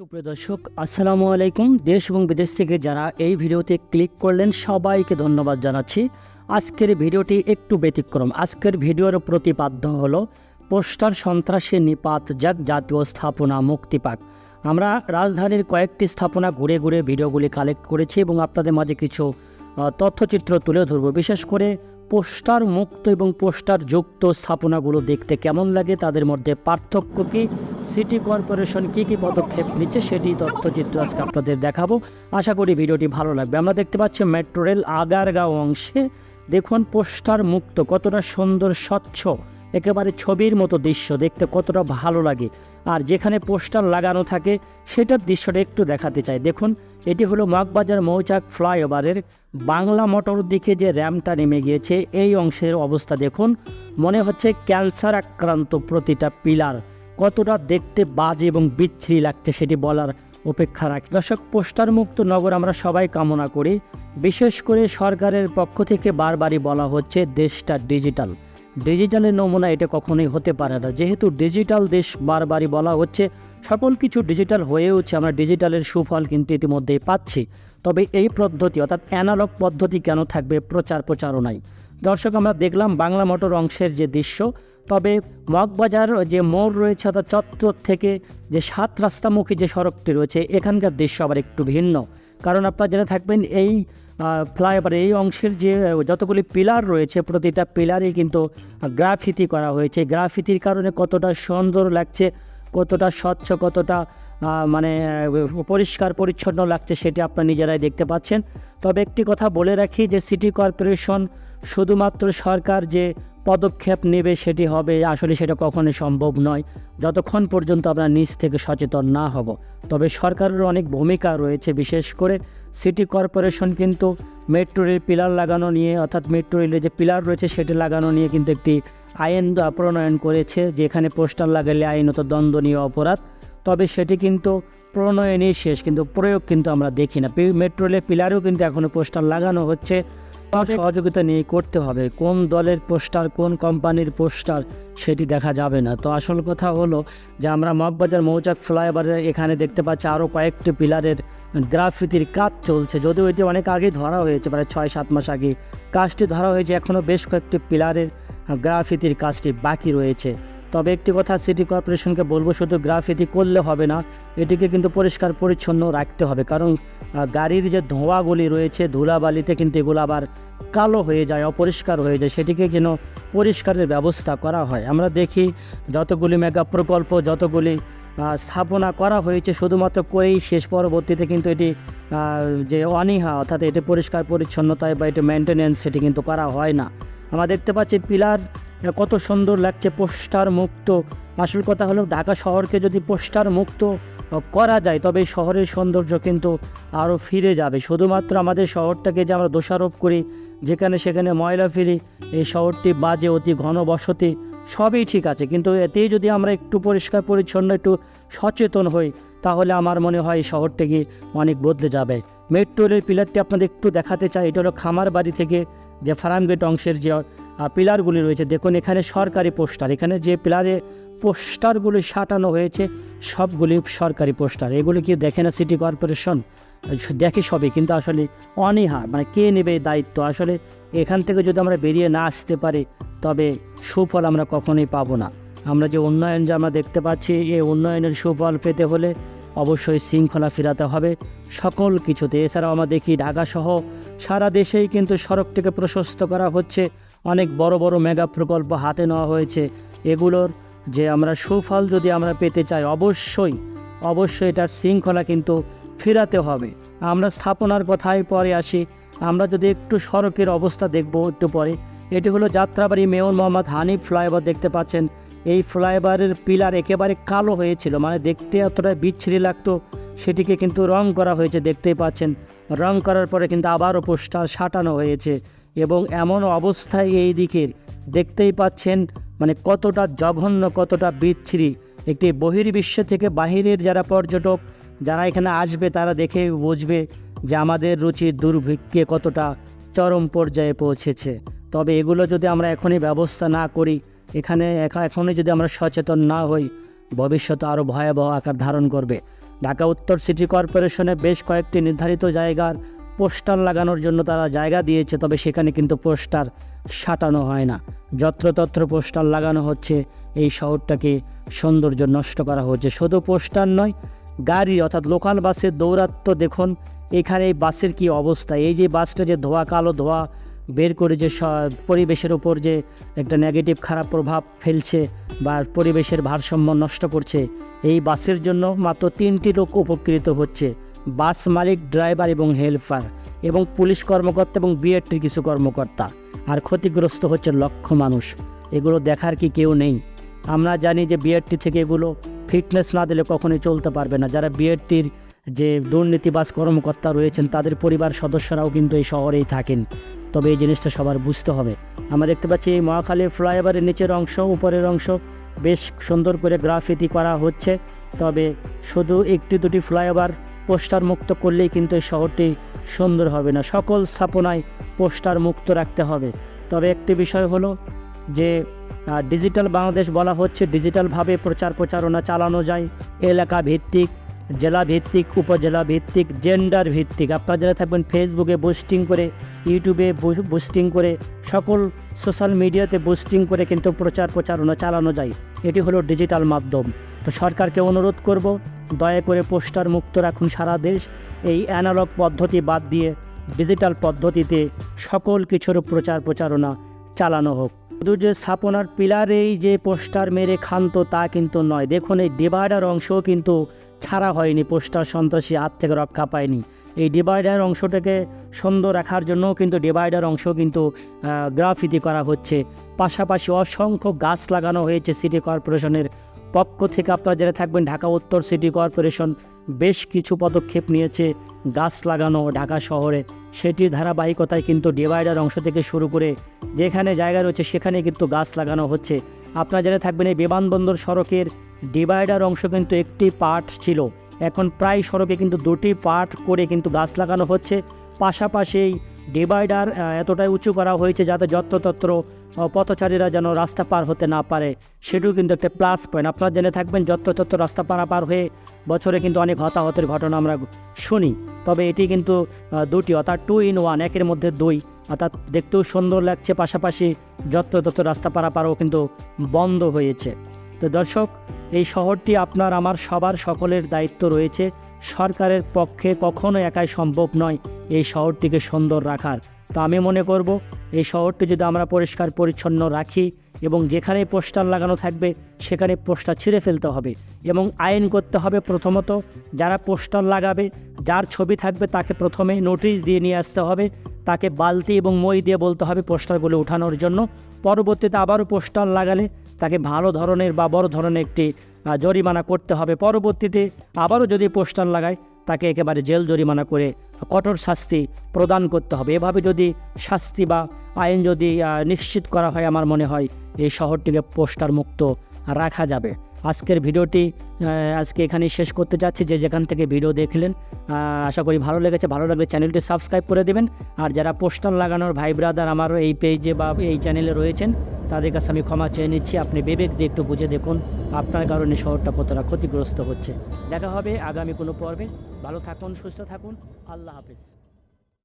সুপ্রিয় দর্শক, আসসালামু আলাইকুম। দেশ এবং বিদেশ থেকে যারা এই ভিডিওতে ক্লিক করলেন, সবাইকে ধন্যবাদ জানাচ্ছি। আজকের ভিডিওটি একটু ব্যতিক্রম। আজকের ভিডিওর প্রতিপাদ্য হলো, পোস্টার সন্ত্রাসী নিপাত যাক জাতীয় স্থাপনা মুক্তি পাক। আমরা রাজধানীর কয়েকটি স্থাপনা ঘুরে ঘুরে ভিডিওগুলি কালেক্ট করেছি এবং আপনাদের মাঝে কিছু তথ্যচিত্র তুলে ধরব। বিশেষ করে পোস্টার মুক্ত এবং পোস্টার যুক্ত স্থাপনাগুলো দেখতে কেমন লাগে, তাদের মধ্যে পার্থক্য কি, সিটি কর্পোরেশন কি কি পদক্ষেপ নিচ্ছে সেটি তথ্যচিত্র আজকে আপনাদের দেখাবো। আশা করি ভিডিওটি ভালো লাগবে। আমরা দেখতে পাচ্ছি মেট্রো রেল আগারগাঁও অংশে, দেখুন পোস্টার মুক্ত, কতটা সুন্দর, স্বচ্ছ। একেবারে ছবির মতো দৃশ্য দেখতে কতটা ভালো লাগে। আর যেখানে পোস্টার লাগানো থাকে, সেটার দৃশ্যটা একটু দেখাতে চাই। দেখুন, এটি হলো মগবাজার মৌচাক ফ্লাইওভারের বাংলা মোটর দিকে যে র্যামটা নেমে গিয়েছে, এই অংশের অবস্থা দেখুন। মনে হচ্ছে ক্যান্সার আক্রান্ত প্রতিটা পিলার। কতটা দেখতে বাজে এবং বিচ্ছিরি লাগছে সেটি বলার অপেক্ষা রাখি। দর্শক পোস্টার মুক্ত নগর আমরা সবাই কামনা করি। বিশেষ করে সরকারের পক্ষ থেকে বারবারই বলা হচ্ছে, দেশটা ডিজিটাল। ডিজিটালের নমুনা এটা কখনোই হতে পারে না। যেহেতু ডিজিটাল দেশ বারবারই বলা হচ্ছে, সকল কিছু ডিজিটাল হয়ে উঠছে, আমরা ডিজিটালের সুফল কিন্তু ইতিমধ্যেই পাচ্ছি। তবে এই পদ্ধতি, অর্থাৎ অ্যানালগ পদ্ধতি কেন থাকবে প্রচার প্রচারণায়? দর্শক, আমরা দেখলাম বাংলা মোটর অংশের যে দৃশ্য, তবে মগবাজার যে মোড় রয়েছে, অর্থাৎ চত্বর থেকে যে সাত রাস্তামুখী যে সড়কটি রয়েছে, এখানকার দৃশ্য আবার একটু ভিন্ন। কারণ আপনারা জেনে থাকবেন এই ফ্লাইওভার, এই অংশের যে যতগুলি পিলার রয়েছে, প্রতিটা পিলারেই কিন্তু গ্রাফিতি করা হয়েছে। গ্রাফিতির কারণে কতটা সুন্দর লাগছে, কতটা স্বচ্ছ, কতটা মানে পরিষ্কার, পরিচ্ছন্ন লাগছে, সেটি আপনারা নিজেরাই দেখতে পাচ্ছেন। তবে একটি কথা বলে রাখি যে, সিটি কর্পোরেশন শুধুমাত্র সরকার যে পদক্ষেপ নেবে সেটি হবে, আসলে সেটা কখনোই সম্ভব নয়। যতক্ষণ পর্যন্ত আমরা নিজ থেকে সচেতন না হব। তবে সরকারের অনেক ভূমিকা রয়েছে, বিশেষ করে সিটি কর্পোরেশন কিন্তু মেট্রো রেল পিলার লাগানো নিয়ে, অর্থাৎ মেট্রো রেলের যে পিলার রয়েছে সেটি লাগানো নিয়ে কিন্তু একটি আইন প্রণয়ন করেছে, যেখানে পোস্টার লাগালে আইনত দ্বন্দ্বনীয় অপরাধ। তবে সেটি কিন্তু প্রণয়নই শেষ, কিন্তু প্রয়োগ কিন্তু আমরা দেখি না। মেট্রো রেলের পিলারেও কিন্তু এখনও পোস্টার লাগানো হচ্ছে। সহযোগিতা নিয়ে করতে হবে। কোন দলের পোস্টার, কোন কোম্পানির পোস্টার, সেটি দেখা যাবে না। তো আসল কথা হলো যে আমরা মগবাজার মৌচাক ফ্লাইওভারের এখানে দেখতে পাচ্ছি আরও কয়েকটি পিলারের গ্রাফিতির কাজ চলছে। যদিও এটি অনেক আগে ধরা হয়েছে, প্রায় ছয়, সাত মাস আগে। কাজটি ধরা হয়েছে এখনও বেশ কয়েকটি পিলারের গ্রাফিতির কাজটি বাকি রয়েছে। তবে একটি কথা সিটি কর্পোরেশনকে বলব, শুধু গ্রাফিতি করলে হবে না, এটিকে কিন্তু পরিষ্কার পরিচ্ছন্ন রাখতে হবে। কারণ গাড়ির যে ধোঁয়াগুলি রয়েছে, ধুলাবালিতে কিন্তু এগুলো আবার কালো হয়ে যায়, অপরিষ্কার হয়ে যায়। সেটিকে যেন পরিষ্কারের ব্যবস্থা করা হয়। আমরা দেখি যতগুলি মেগা প্রকল্প, যতগুলি স্থাপনা করা হয়েছে, শুধুমাত্র করেই শেষ পরবর্তীতে কিন্তু এটি যে অনীহা, অর্থাৎ এটি পরিষ্কার পরিচ্ছন্নতায় বা এটি মেনটেনেন্স সেটি কিন্তু করা হয় না। আমরা দেখতে পাচ্ছি পিলার কত সুন্দর লাগছে পোস্টার মুক্ত। আসল কথা হলো, ঢাকা শহরকে যদি পোস্টার মুক্ত করা যায়, তবে শহরের সৌন্দর্য কিন্তু আরও ফিরে যাবে। শুধুমাত্র আমাদের শহরটাকে যে আমরা দোষারোপ করি, যেখানে সেখানে ময়লা ফিরি এই শহরটি বাজে, অতি ঘন বসতি, সবই ঠিক আছে। কিন্তু এতেই যদি আমরা একটু পরিষ্কার পরিচ্ছন্ন, একটু সচেতন হই, তাহলে আমার মনে হয় এই শহরটাকে অনেক বদলে যাবে। মেট্রো রেল পিলারটি আপনাদের একটু দেখাতে চাই। এটা হলো খামার বাড়ি থেকে যে ফার্মগেট অংশের যে পিলারগুলি রয়েছে। দেখুন, এখানে সরকারি পোস্টার। এখানে যে পিলারে পোস্টারগুলি সাঁটানো হয়েছে, সবগুলি সরকারি পোস্টার। এগুলি কি দেখে না সিটি কর্পোরেশন? দেখে সবই, কিন্তু আসলে অনীহা। মানে কে নেবে দায়িত্ব? আসলে এখান থেকে যদি আমরা বেরিয়ে না আসতে পারি, তবে সুফল আমরা কখনোই পাবো না। আমরা যে উন্নয়ন যে আমরা দেখতে পাচ্ছি এই উন্নয়নের সুফল পেতে হলে অবশ্যই শৃঙ্খলা ফেরাতে হবে। সকল কিছুতে, এছাড়াও আমরা দেখি ঢাকাসহ সারা দেশেই কিন্তু সড়কটিকে প্রশস্ত করা হচ্ছে। অনেক বড় বড় মেগা প্রকল্প হাতে নেওয়া হয়েছে। এগুলোর যে আমরা সুফল যদি আমরা পেতে চাই, অবশ্যই অবশ্যই এটার শৃঙ্খলা কিন্তু ফেরাতে হবে। আমরা স্থাপনার কথায় পরে আসি। আমরা যদি একটু সড়কের অবস্থা দেখব একটু পরে, এটি হলো যাত্রাবাড়ি মেয়র মোহাম্মদ হানিফ ফ্লাইওভার দেখতে পাচ্ছেন। এই ফ্লাইওভারের পিলার একেবারে কালো হয়েছিল মানে দেখতে এতটা বিচ্ছিরি লাগতো, সেটিকে কিন্তু রং করা হয়েছে, দেখতেই পাচ্ছেন। রং করার পরে কিন্তু আবারও পোস্টার সাঁটানো হয়েছে এবং এমন অবস্থায় এই দিকের দেখতেই পাচ্ছেন মানে কতটা জঘন্য, কতটা বিচ্ছিরি। একটি বহির্বিশ্ব থেকে বাহিরের যারা পর্যটক, যারা এখানে আসবে, তারা দেখে বুঝবে যে আমাদের রুচির দুর্ভিক্ষে কতটা চরম পর্যায়ে পৌঁছেছে। তবে এগুলো যদি আমরা এখনই ব্যবস্থা না করি এখানে এখা- এখনই যদি আমরা সচেতন না হই ভবিষ্যতে আরও ভয়াবহ আকার ধারণ করবে। ঢাকা উত্তর সিটি কর্পোরেশনে বেশ কয়েকটি নির্ধারিত জায়গার পোস্টার লাগানোর জন্য তারা জায়গা দিয়েছে, তবে সেখানে কিন্তু পোস্টার সাটানো হয় না। যত্রতত্র পোস্টার লাগানো হচ্ছে, এই শহরটাকে সৌন্দর্য নষ্ট করা হচ্ছে। শুধু পোস্টার নয়, গাড়ি অর্থাৎ লোকাল বাসের দৌরাত্ম দেখুন, এখানে এই বাসের কি অবস্থা? এই যে বাসটা যে ধোয়া, কালো ধোয়া বের করে যে পরিবেশের উপর যে একটা নেগেটিভ খারাপ প্রভাব ফেলছে বা পরিবেশের ভারসাম্য নষ্ট করছে, এই বাসের জন্য মাত্র তিনটি লোক উপকৃত হচ্ছে। বাস মালিক, ড্রাইভার এবং হেল্পার এবং পুলিশ কর্মকর্তা এবং বিএডটির কিছু কর্মকর্তা। আর ক্ষতিগ্রস্ত হচ্ছে লক্ষ মানুষ। এগুলো দেখার কি কেউ নেই। আমরা জানি যে বিএডটি থেকে এগুলো ফিটনেস না দিলে কখনোই চলতে পারবে না। যারা বিএডটির যে দুর্নীতিবাজ কর্মকর্তা রয়েছেন, তাদের পরিবার সদস্যরাও কিন্তু এই শহরেই থাকেন। তবে এই জিনিসটা সবার বুঝতে হবে। আমরা দেখতে পাচ্ছি এই মহাখালী ফ্লাইওভারের নিচের অংশ, উপরের অংশ বেশ সুন্দর করে গ্রাফিতি করা হচ্ছে। তবে শুধু একটি দুটি ফ্লাইওভার পোস্টার মুক্ত করলেই কিন্তু এই শহরটি সুন্দর হবে না। সকল স্থাপনায় পোস্টার মুক্ত রাখতে হবে। তবে একটি বিষয় হলো যে ডিজিটাল বাংলাদেশ বলা হচ্ছে, ডিজিটালভাবে প্রচার প্রচারণা চালানো যায়। এলাকা ভিত্তিক জেলা ভিত্তিক উপজেলা ভিত্তিক জেন্ডার ভিত্তিক আপনারা যারা থাকবেন ফেসবুকে বুস্টিং করে ইউটিউবে বুস্টিং করে, সকল সোশ্যাল মিডিয়াতে বুস্টিং করে কিন্তু প্রচার প্রচারণা চালানো যায়। এটি হলো ডিজিটাল মাধ্যম। তো সরকারকে অনুরোধ করব, দয়া করে পোস্টার মুক্ত রাখুন সারা দেশ। এই অ্যানালগ পদ্ধতি বাদ দিয়ে ডিজিটাল পদ্ধতিতে সকল কিছুর প্রচার প্রচারণা চালানো হোক। শুধু যে স্থাপনার পিলারেই যে পোস্টার মেরে খান্ত তা কিন্তু নয়। দেখুন এই ডিভাইডার অংশও কিন্তু ছাড়া হয়নি, পোস্টার সন্ত্রাসী হাত থেকে রক্ষা পায়নি। এই ডিভাইডার অংশটাকে সুন্দর রাখার জন্যও কিন্তু ডিভাইডার অংশ কিন্তু গ্রাফিতি করা হচ্ছে। পাশাপাশি অসংখ্য গাছ লাগানো হয়েছে সিটি কর্পোরেশনের পক্ষ থেকে। আপনারা যারা থাকবেন, ঢাকা উত্তর সিটি কর্পোরেশন বেশ কিছু পদক্ষেপ নিয়েছে গাছ লাগানো ঢাকা শহরে। সেটির ধারাবাহিকতায় কিন্তু ডিভাইডার অংশ থেকে শুরু করে যেখানে জায়গা রয়েছে, সেখানে কিন্তু গাছ লাগানো হচ্ছে। আপনারা যারা থাকবেন, এই বিমানবন্দর সড়কের ডিভাইডার অংশ কিন্তু একটি পার্ট ছিল। এখন প্রায় সড়কে কিন্তু দুটি পার্ট করে কিন্তু গাছ লাগানো হচ্ছে। পাশাপাশি ডিভাইডার এতটাই উঁচু করা হয়েছে যাতে যত্রতত্র পথচারীরা যেন রাস্তা পার হতে না পারে। সেটিও কিন্তু একটা প্লাস পয়েন্ট আপনারা জেনে থাকবেন, যত্রতত্র রাস্তা পারাপার হয়ে বছরে কিন্তু অনেক হতাহতের ঘটনা আমরা শুনি। তবে এটি কিন্তু দুটি, অর্থাৎ টু ইন ওয়ান একের মধ্যে দুই। অর্থাৎ দেখতেও সুন্দর লাগছে, পাশাপাশি যত্রতত্র রাস্তা পারাপারও কিন্তু বন্ধ হয়েছে। তো দর্শক এই শহরটি আপনার, আমার, সবার সকলের দায়িত্ব রয়েছে। সরকারের পক্ষে কখনো একাই সম্ভব নয় এই শহরটিকে সুন্দর রাখার। তো আমি মনে করব, এই শহরটি যদি আমরা পরিষ্কার পরিচ্ছন্ন রাখি এবং যেখানে পোস্টার লাগানো থাকবে, সেখানে পোস্টার ছিঁড়ে ফেলতে হবে এবং আইন করতে হবে প্রথমত। যারা পোস্টার লাগাবে যার ছবি থাকবে তাকে প্রথমে নোটিশ দিয়ে নিয়ে আসতে হবে। তাকে বালতি এবং মই দিয়ে বলতে হবে পোস্টারগুলো উঠানোর জন্য। পরবর্তীতে আবারও পোস্টার লাগালে তাকে ভালো ধরনের বা বড় ধরনের একটি জরিমানা করতে হবে। পরবর্তীতে আবারও যদি পোস্টার লাগায়, তাকে একেবারে জেল জরিমানা করে কঠোর শাস্তি প্রদান করতে হবে। এভাবে যদি শাস্তি বা আইন যদি নিশ্চিত করা হয়, আমার মনে হয় এই শহরটিকে পোস্টার মুক্ত রাখা যাবে। আজকের ভিডিওটি আজকে এখানেই শেষ করতে যাচ্ছি। যে যেখান থেকে ভিডিও দেখলেন আশা করি ভালো লেগেছে। ভালো লাগলে চ্যানেলটি সাবস্ক্রাইব করে দেবেন। আর যারা পোস্টার লাগানোর ভাই ব্রাদার আমার এই পেজে বা এই চ্যানেলে রয়েছেন, তাদের কাছে আমি ক্ষমা চেয়ে নিচ্ছি। আপনি বিবেক দিয়ে একটু বুঝে দেখুন, আপনার কারণে শহরটা কতটা ক্ষতিগ্রস্ত হচ্ছে। দেখা হবে আগামী কোনো পর্বে। ভালো থাকুন, সুস্থ থাকুন। আল্লাহ হাফিজ।